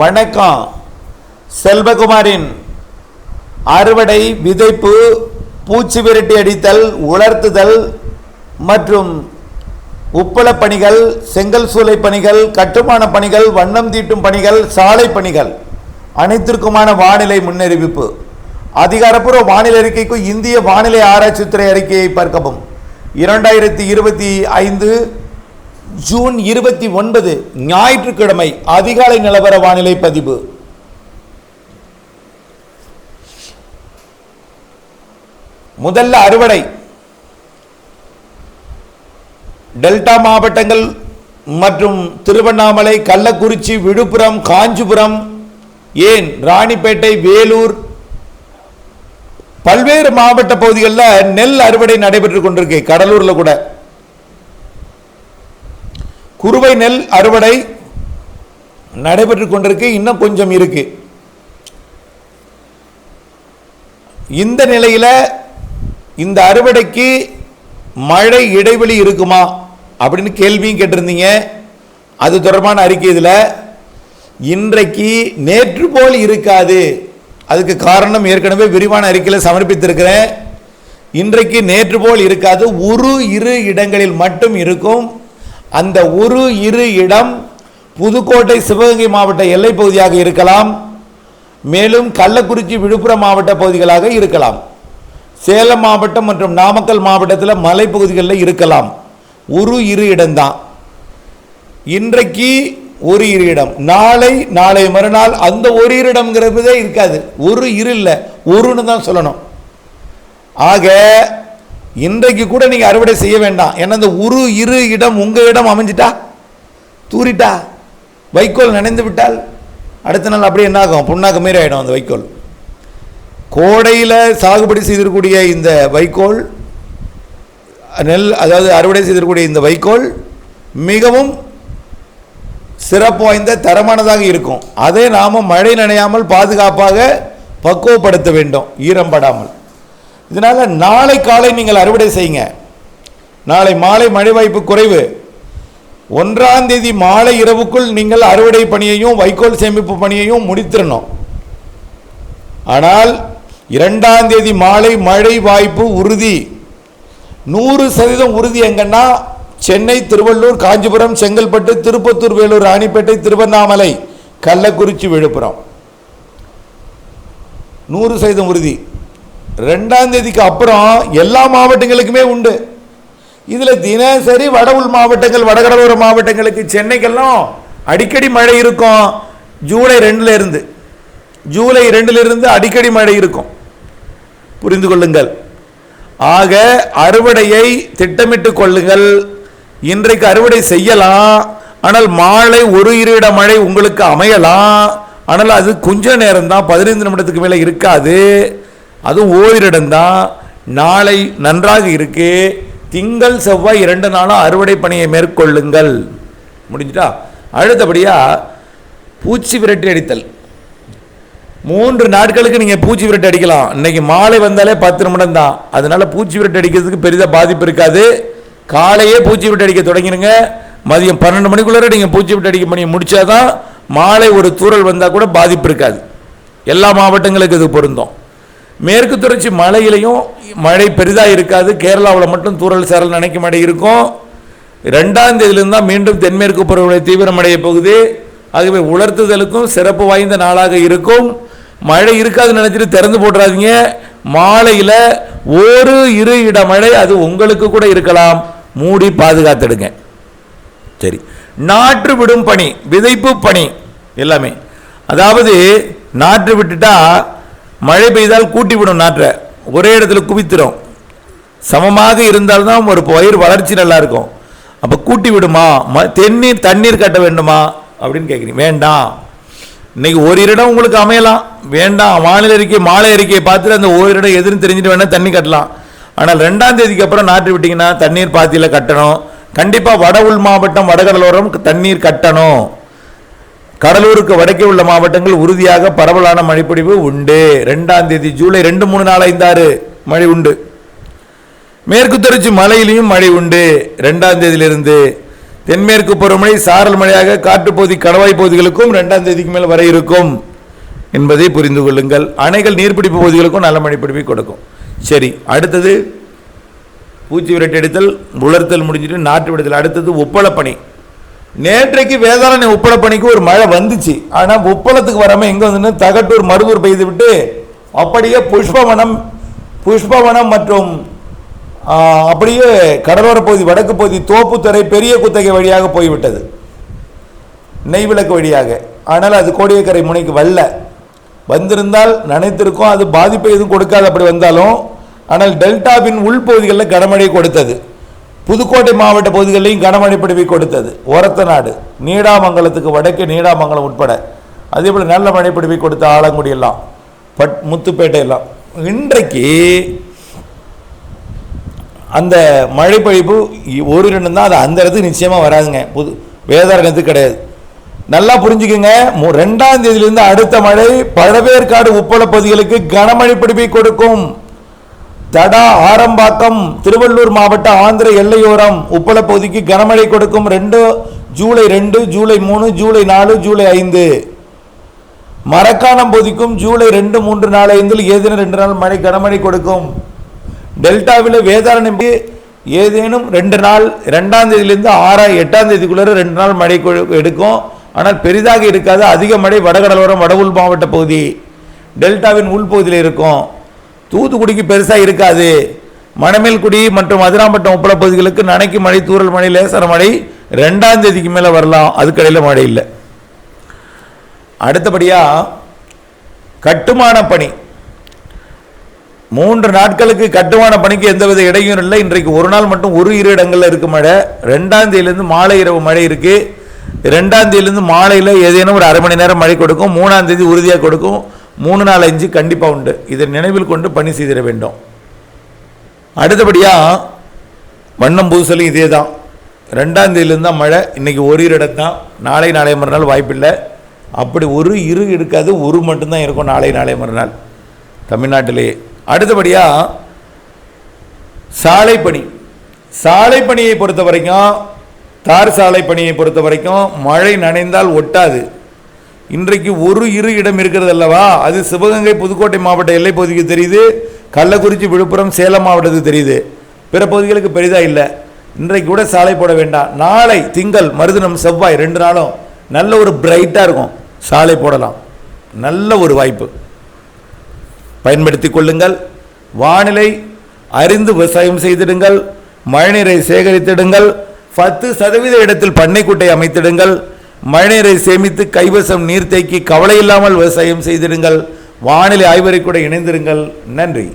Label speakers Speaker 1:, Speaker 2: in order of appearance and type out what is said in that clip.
Speaker 1: வணக்கம். செல்வகுமாரின் அறுவடை விதைப்பு பூச்சி விரட்டி அடித்தல் உலர்த்துதல் மற்றும் உப்பளப் பணிகள் செங்கல் சூளை பணிகள் கட்டுமான பணிகள் வண்ணம் தீட்டும் பணிகள் சாலை பணிகள் அனைத்திற்குமான வானிலை முன்னறிவிப்பு. அதிகாரப்பூர்வ வானிலை அறிக்கைக்கு இந்திய வானிலை ஆராய்ச்சித்துறை அறிக்கையை பார்க்கவும். இரண்டாயிரத்தி இருபத்தி ஐந்து ஜூன் இருபத்தி ஒன்பது ஞாயிற்றுக்கிழமை அதிகாலை நிலவர வானிலை பதிவு. முதல்ல அறுவடை. டெல்டா மாவட்டங்கள் மற்றும் திருவண்ணாமலை கள்ளக்குறிச்சி விழுப்புரம் காஞ்சிபுரம் ஏன் ராணிப்பேட்டை வேலூர் பல்வேறு மாவட்ட பகுதிகளில் நெல் அறுவடை நடைபெற்று கொண்டிருக்கு. கடலூரில் கூட. குறுவை நெல் அறுவடை நடைபெற்று கொண்டிருக்கு இன்னும் கொஞ்சம் இருக்கு. இந்த நிலையில் இந்த அறுவடைக்கு மழை இடைவெளி இருக்குமா அப்படின்னு கேள்வியும் கேட்டிருந்தீங்க. அது தொடர்பான அறிக்கை இதில். இன்றைக்கு நேற்று போல் இருக்காது. அதுக்கு காரணம் ஏற்கனவே விரிவான அறிக்கையில் சமர்ப்பித்திருக்கிறேன். இன்றைக்கு நேற்று போல் இருக்காது. ஒரு இரு இடங்களில் மட்டும் இருக்கும். அந்த ஒரு இரு இடம் புதுக்கோட்டை சிவகங்கை மாவட்ட எல்லை பகுதியாக இருக்கலாம். மேலும் கள்ளக்குறிச்சி விழுப்புரம் மாவட்ட பகுதிகளாக இருக்கலாம். சேலம் மாவட்டம் மற்றும் நாமக்கல் மாவட்டத்தில் மலைப்பகுதிகளில் இருக்கலாம். ஒரு இரு இடம்தான். இன்றைக்கு ஒரு இரு இடம். நாளை நாளை மறுநாள் அந்த ஒரு இரு இடம்ங்கிறதே இருக்காது. ஒரு இரு இல்லை ஒருன்னு தான் சொல்லணும். ஆக இன்றைக்கு கூட நீங்கள் அறுவடை செய்ய வேண்டாம். ஏன்னா இந்த ஒரு இரு இடம் உங்கள் இடம் அமைஞ்சிட்டா? தூரிட்டா? வைக்கோல் நனைந்து விட்டால் அடுத்த நாள் அப்படியே என்ன ஆகும் புண்ணாக்கு மாரி ஆகிடும் அந்த வைக்கோல். கோடையில் சாகுபடி செய்திருக்கூடிய இந்த வைக்கோல் நெல் அதாவது அறுவடை செய்திருக்கூடிய இந்த வைக்கோல் மிகவும் சிறப்பு வாய்ந்த தரமானதாக இருக்கும். அதை நாம் மழை நனையாமல் பாதுகாப்பாக பக்குவப்படுத்த வேண்டும். ஈரம்படாமல். இதனால் நாளை காலை நீங்கள் அறுவடை செய்யுங்க. நாளை மாலை மழை வாய்ப்பு குறைவு. ஒன்றாம் தேதி மாலை இரவுக்குள் நீங்கள் அறுவடை பணியையும் வைக்கோல் சேமிப்பு பணியையும் முடித்திடணும் ஆனால் இரண்டாம் தேதி மாலை மழை வாய்ப்பு உறுதி. நூறு சதவீதம் உறுதி எங்கன்னா சென்னை திருவள்ளூர் காஞ்சிபுரம் செங்கல்பட்டு திருப்பத்தூர் வேலூர் ராணிப்பேட்டை திருவண்ணாமலை கள்ளக்குறிச்சி விழுப்புரம். நூறு சதவீதம் உறுதி. ரெண்டாம் தேதிக்கு அப்புறம் எல்லா மாவட்டங்களுக்குமே உண்டு. இதில் தினசரி வட உள் மாவட்டங்கள் வடகடலோர மாவட்டங்களுக்கு சென்னைக்கெல்லாம் அடிக்கடி மழை இருக்கும். ஜூலை ரெண்டுல இருந்து. ஜூலை ரெண்டிலிருந்து அடிக்கடி மழை இருக்கும். புரிந்து கொள்ளுங்கள். ஆக அறுவடையை திட்டமிட்டு கொள்ளுங்கள். இன்றைக்கு அறுவடை செய்யலாம். ஆனால் மாலை ஒரு இருட மழை உங்களுக்கு அமையலாம். ஆனால் அது கொஞ்ச நேரம் தான் பதினைந்து நிமிடத்துக்கு மேலே இருக்காது. அதுவும் ஓரிடம் தான் நாளை நன்றாக இருக்கு. திங்கள் செவ்வாய் இரண்டு நாளும் அறுவடை பணியை மேற்கொள்ளுங்கள். முடிஞ்சிட்டா? அடுத்தபடியாக பூச்சி விரட்டி அடித்தல். மூன்று நாட்களுக்கு நீங்கள் பூச்சி விரட்டு அடிக்கலாம். இன்னைக்கு மாலை வந்தாலே பத்து நிமிடம் தான் அதனால் பூச்சி விரட்டு அடிக்கிறதுக்கு பெரிதாக பாதிப்பு இருக்காது. காலையே பூச்சி விரட்டு அடிக்க தொடங்கிடுங்க. மதியம் பன்னெண்டு மணிக்குள்ளார நீங்கள் பூச்சி விட்டு அடிக்க பண்ணி முடிச்சாதான் மாலை ஒரு தூறல் வந்தால் கூட பாதிப்பு இருக்காது. எல்லா மாவட்டங்களுக்கு இது பொருந்தும். மேற்கு தொடர்ச்சி மலையிலையும் மழை பெரிதாக இருக்காது. கேரளாவில் மட்டும் தூறல் சேரல் நினைக்கும் மழை இருக்கும். ரெண்டாம் தேதியிலிருந்து தான் மீண்டும் தென்மேற்கு பருவமழை தீவிரமடைய போகுது. ஆகவே உலர்த்துதலுக்கும் சிறப்பு வாய்ந்த நாளாக இருக்கும். மழை இருக்காதுன்னு நினச்சிட்டு திறந்து போட்டுறாதீங்க. மாலையில் ஒரு இரு இட மழை அது உங்களுக்கு கூட இருக்கலாம். மூடி பாதுகாத்துடுங்க. சரி. நாற்று விடும் பணி விதைப்பு பணி எல்லாமே. அதாவது நாற்று விட்டுட்டா மழை பெய்தால் கூட்டி விடும் நாற்றை. ஒரே இடத்துல குவித்துடும் சமமாக இருந்தால்தான் ஒரு பயிர் வளர்ச்சி நல்லா இருக்கும் அப்போ கூட்டி விடுமா ம- தென்னீர் தண்ணீர் கட்ட வேண்டுமா? அப்படின்னு கேட்குறீங்க வேண்டாம். இன்னைக்கு ஒரு இடம் உங்களுக்கு அமையலாம். வேண்டாம். வானிலை அறிக்கை மாலை அறிக்கையை பார்த்துட்டு அந்த ஒரு இடம் எதுன்னு தெரிஞ்சுட்டு வேணால் தண்ணி கட்டலாம். ஆனால் ரெண்டாம் தேதிக்கு அப்புறம் நாட்டு விட்டிங்கன்னா தண்ணீர் பாத்தியில் கட்டணும். கண்டிப்பாக வட உள் மாவட்டம் வடகடலோரம் தண்ணீர் கட்டணும். கடலூருக்கு வடக்கே உள்ள மாவட்டங்கள் உறுதியாக பரவலான மழைப்பொழிவு உண்டு. ரெண்டாம் தேதி ஜூலை ரெண்டு மூணு நாள் ஐந்தாறு மழை உண்டு. மேற்கு தொடர்ச்சி மலையிலையும் மழை உண்டு. ரெண்டாம் தேதியிலிருந்து தென்மேற்கு பருவமழை சாரல் மழையாக காட்டுப்பகுதி கடவாய் பகுதிகளுக்கும் ரெண்டாம் தேதிக்கு மேல் வர இருக்கும் என்பதை புரிந்து கொள்ளுங்கள். அணைகள் நீர்பிடிப்பு பகுதிகளுக்கும் நல்ல மழைப்பிடிப்பை கொடுக்கும். சரி அடுத்தது பூச்சி விரட்டி எடுத்தல் உலர்த்தல் முடிஞ்சிட்டு நாற்று விடுதல். அடுத்தது ஒப்பளப்பணி நேற்றைக்கு வேதாரணை உப்பளப்பணிக்கு ஒரு மழை வந்துச்சு. ஆனால் உப்பளத்துக்கு வராமல் எங்கே வந்து தகட்டூர் மருதூர் பெய்து விட்டு அப்படியே புஷ்பவனம் புஷ்பவனம் மற்றும் அப்படியே கடலோர பகுதி வடக்கு பகுதி தோப்புத்துறை பெரிய குத்தகை வழியாக போய்விட்டது. நெய்விளக்கு வழியாக. ஆனால் அது கோடியக்கரை முனைக்கு வரல வந்திருந்தால் நினைத்திருக்கோம் அது பாதிப்பை எதுவும் கொடுக்காது அப்படி வந்தாலும் ஆனால் டெல்டாவின் உள்பகுதிகளில் கனமழை கொடுத்தது. புதுக்கோட்டை மாவட்ட பகுதிகளிலையும் கனமழை பிடிவை கொடுத்தது. ஓரத்த நாடு. நீடாமங்கலத்துக்கு வடக்கே நீடாமங்கலம் உட்பட. அதே போல் நல்ல மழை பிடிவை கொடுத்த ஆலங்குடி எல்லாம். பட் முத்துப்பேட்டை எல்லாம். இன்றைக்கு அந்த மழை பொழிப்பு ஒரு ரெண்டு தான். அது அந்த இடத்துக்கு நிச்சயமாக வராதுங்க. புது வேதாரணத்துக்கு கிடையாது. நல்லா புரிஞ்சுக்குங்க. மு- ரெண்டாம் தேதியிலிருந்து அடுத்த மழை பழவேற்காடு உப்பள பகுதிகளுக்கு கனமழை பிடிப்பை கொடுக்கும். தடா ஆரம்பாக்கம் திருவள்ளூர் மாவட்ட ஆந்திர எல்லையோரம். உப்பள பகுதிக்கு கனமழை கொடுக்கும் ரெண்டு ஜூலை ரெண்டு ஜூலை மூணு ஜூலை நாலு ஜூலை ஐந்து. மரக்காணம் பகுதிக்கும் ஜூலை ரெண்டு மூன்று நாலு ஐந்தில் ஏதேனும் ரெண்டு நாள் மழை கனமழை கொடுக்கும். டெல்டாவில் வேதாரண்யம் ஏதேனும் ரெண்டு நாள் ரெண்டாம் தேதியிலிருந்து ஆறா எட்டாம் தேதிக்குள்ளே ரெண்டு நாள் மழை எடுக்கும். ஆனால் பெரிதாக இருக்காது. அதிக மழை வடகடலோரம் வடவுள் மாவட்ட பகுதி டெல்டாவின் உள்பகுதியில் இருக்கும். தூத்துக்குடிக்கு பெருசாக இருக்காது. மணமேல்குடி மற்றும் அதிராம்பட்டம் உப்பள பகுதிகளுக்கு நனைக்கு மழை தூரல் மழை லேசர மழை ரெண்டாம் தேதிக்கு மேலே வரலாம். அதுக்கடையில் மழை இல்லை. அடுத்தபடியாக கட்டுமான பணி. மூன்று நாட்களுக்கு கட்டுமான பணிக்கு எந்தவித இடையும் இல்லை. இன்றைக்கு ஒரு நாள் மட்டும் ஒரு இரு இடங்களில் இருக்கு மழை. ரெண்டாம் தேதியிலேருந்து மாலை இரவு மழை இருக்குது ரெண்டாம் தேதியிலேருந்து மாலையில் ஏதேனும் ஒரு அரை மணி நேரம் மழை கொடுக்கும். மூணாம் தேதி உறுதியாக கொடுக்கும். மூணு நாலு அஞ்சு கண்டிப்பாக உண்டு. இதை நினைவில் கொண்டு பணி செய்திட வேண்டும். அடுத்தபடியாக வண்ணம் பூசலும் இதே தான் ரெண்டாம் தேதியிலேருந்து தான் மழை இன்றைக்கி ஒரு இரு இடத்தான் நாளை நாளை மறுநாள் வாய்ப்பில்லை. அப்படி ஒரு இரு இருக்காது ஒரு மட்டும்தான் இருக்கும் நாளை நாளை மறுநாள். தமிழ்நாட்டிலேயே அடுத்தபடியாக சாலை பணி. சாலை பணியை பொறுத்த வரைக்கும் தார் சாலை பணியை பொறுத்த வரைக்கும் மழை நனைந்தால் ஒட்டாது. இன்றைக்கு ஒரு இரு இடம் இருக்கிறது அல்லவா? அது சிவகங்கை புதுக்கோட்டை மாவட்ட எல்லை பகுதிக்கு தெரியுது. கள்ளக்குறிச்சி விழுப்புரம் சேலம் மாவட்டத்துக்கு தெரியுது. பிற பகுதிகளுக்கு பெரிதாக இல்லை. இன்றைக்கு கூட சாலை போட வேண்டாம். நாளை திங்கள் மருதனம் செவ்வாய் ரெண்டு நாளும் நல்ல ஒரு பிரைட்டாக இருக்கும். சாலை போடலாம். நல்ல ஒரு வாய்ப்பு. பயன்படுத்தி கொள்ளுங்கள். வானிலை அறிந்து விவசாயம் செய்திடுங்கள். மழைநீரை சேகரித்திடுங்கள். பத்து சதவீத இடத்தில் பண்ணைக்குட்டை அமைத்திடுங்கள். மழைநீரை சேமித்து கைவசம் நீர் தேக்கி கவலை இல்லாமல் விவசாயம் செய்திடுங்கள். வானிலை ஆய்வறை கூட இணைந்திருங்கள். நன்றி.